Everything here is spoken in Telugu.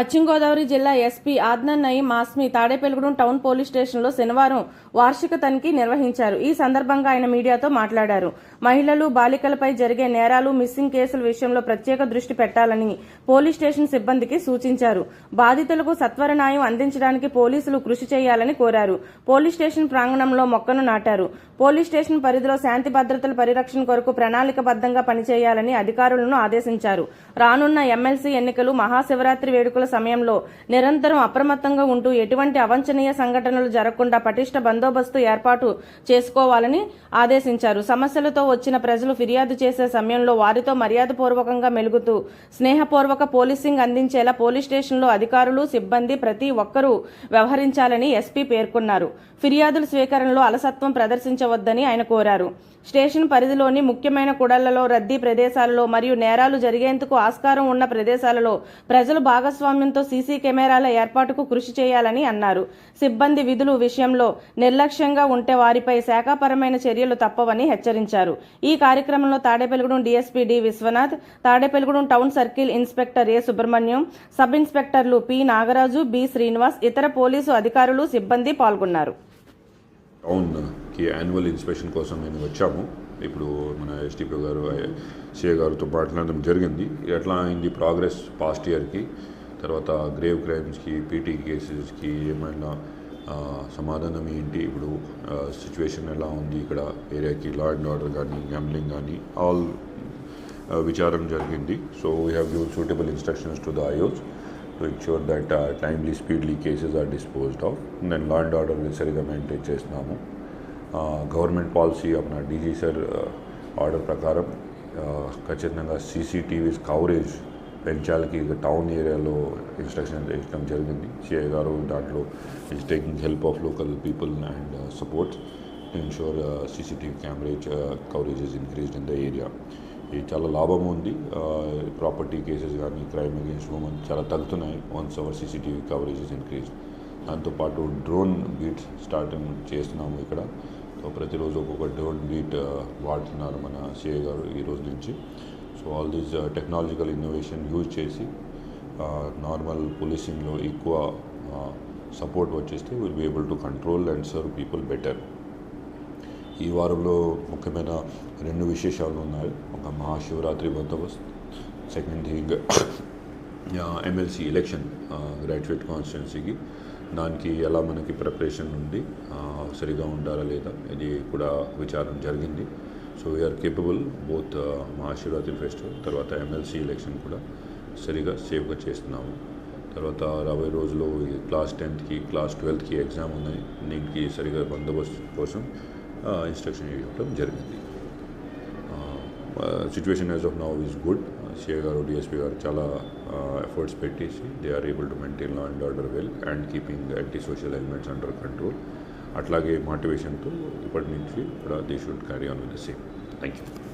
పశ్చిమ గోదావరి జిల్లా ఎస్పీ ఆద్నన్ నయీం మాస్మి తాడేపల్లిగూడెం టౌన్ పోలీస్ స్టేషన్లో శనివారం వార్షిక తనిఖీ నిర్వహించారు. ఈ సందర్భంగా ఆయన మీడియాతో మాట్లాడారు. మహిళలు బాలికలపై జరిగే నేరాలు మిస్సింగ్ కేసుల విషయంలో ప్రత్యేక దృష్టి పెట్టాలని పోలీస్ స్టేషన్ సిబ్బందికి సూచించారు. బాధితులకు సత్వర న్యాయం అందించడానికి పోలీసులు కృషి చేయాలని కోరారు. పోలీస్ స్టేషన్ ప్రాంగణంలో మొక్కను నాటారు. పోలీస్ స్టేషన్ పరిధిలో శాంతి భద్రతల పరిరక్షణ కొరకు ప్రణాళికబద్దంగా పనిచేయాలని అధికారులను ఆదేశించారు. రానున్న ఎమ్మెల్సీ ఎన్నికలు మహాశివరాత్రి వేడుకల సమయంలో నిరంతరం అప్రమత్తంగా ఉంటూ ఎటువంటి అవంచనీయ సంఘటనలు జరగకుండా పటిష్ట బందోబస్తు ఏర్పాటు చేసుకోవాలని ఆదేశించారు. సమస్యలతో వచ్చిన ప్రజలు ఫిర్యాదు చేసే సమయంలో వారితో మర్యాదపూర్వకంగా మెలుగుతూ స్నేహపూర్వక పోలీసింగ్ అందించేలా పోలీస్ స్టేషన్లో అధికారులు సిబ్బంది ప్రతి ఒక్కరూ వ్యవహరించాలని ఎస్పీ పేర్కొన్నారు. ఫిర్యాదుల స్వీకరణలో అలసత్వం ప్రదర్శించవద్దని ఆయన కోరారు. స్టేషన్ పరిధిలోని ముఖ్యమైన కుడళ్ళలో రద్దీ ప్రదేశాలలో మరియు నేరాలు జరిగేందుకు ఆస్కారం ఉన్న ప్రదేశాలలో ప్రజలు భాగస్వామ్యంతో సీసీ కెమెరాల ఏర్పాటుకు కృషి చేయాలని అన్నారు. సిబ్బంది విధులు విషయంలో నిర్లక్ష్యంగా ఉంటే వారిపై శాఖాపరమైన చర్యలు తప్పవని హెచ్చరించారు. ఈ కార్యక్రమంలో Tadepalligudem DSP D Viswanath Tadepalligudem town circle inspector A Subrahmanyam sub ఇన్స్పెక్టర్లు P Nagaraju B Srinivas ఇతర పోలీసు అధికారులు సిబ్బంది పాల్గొన్నారు. టౌన్కి యాన్యువల్ ఇన్స్పెక్షన్ కోసం వచ్చాము. ఇప్పుడు మన ఎస్టీపీ గారు సిఏ గారితో మాట్లాడడం జరిగింది. ఎట్లా అయింది ప్రోగ్రెస్ పాస్ట్ ఇయర్కి తర్వాత గ్రేవ్ క్రైమ్స్కి పీటీ కేసెస్కి ఏమైనా సమాధానం ఏంటి? ఇప్పుడు సిచ్యువేషన్ ఎలా ఉంది ఇక్కడ? ఏరియాకి లా అండ్ ఆర్డర్ కానీ గ్యాంబ్లింగ్ కానీ ఆల్ విచారం జరిగింది. So we have give suitable instructions to the IOs to ensure that timely speedily cases are disposed of నేను దెన్ లా అండ్ ఆర్డర్ సరిగా మెయింటైన్ చేస్తున్నాము. గవర్నమెంట్ పాలసీ అప్న డీజీ సార్ ఆర్డర్ ప్రకారం ఖచ్చితంగా సీసీటీవీస్ కవరేజ్ పెంచాలకి ఇక టౌన్ ఏరియాలో ఇన్స్ట్రక్షన్ ఇవ్వడం జరిగింది. సిఐ గారు దాంట్లో is taking help of local people and support to ensure CCTV cameras coverage is increased in the area ఇది చాలా లాభం ఉంది. ప్రాపర్టీ కేసెస్ కానీ క్రైమ్ అగేన్స్ట్ ఉమెన్ చాలా తగ్గుతున్నాయి. Once our CCTV coverage is increase దాంతోపాటు డ్రోన్ బీట్ స్టార్టింగ్ చేస్తున్నాము ఇక్కడ. ప్రతిరోజు ఒక్కొక్క డ్రోన్ బీట్ uh, వాడుతున్నారు మన సిఐ గారు ఈ రోజు నుంచి. So all these technological innovation use చేసి uh, నార్మల్ పోలీసింగ్లో ఎక్కువ uh, సపోర్ట్ వచ్చేస్తే will be able to control and serve people better ఈ వారంలో ముఖ్యమైన రెండు విశేషాలు ఉన్నాయి. ఒక మహాశివరాత్రి బందోబస్తు second thing MLC election graduate కాన్స్టిట్యున్సీకి దానికి ఎలా మనకి ప్రిపరేషన్ ఉంది? Uh, సరిగా ఉండాలా లేదా? ఇది కూడా విచారం జరిగింది. So we are capable both Mahashivratri festival తర్వాత ఎమ్మెల్సీ ఎలక్షన్ కూడా సరిగా సేఫ్గా చేస్తున్నాము. తర్వాత రాబోయే రోజుల్లో క్లాస్ టెన్త్కి క్లాస్ ట్వెల్త్కి ఎగ్జామ్ ఉన్నాయి దీనికి సరిగా బందోబస్తు కోసం ఇన్స్ట్రక్షన్ ఇవ్వడం జరిగింది. Situation as of now is good CI గారు డిఎస్పీ గారు చాలా ఎఫర్ట్స్ పెట్టేసి they are able to maintain law and order well and keeping anti social elements under control అట్లాగే మోటివేషన్తో ఇప్పటి నుంచి కూడా they should carry on with the same thank you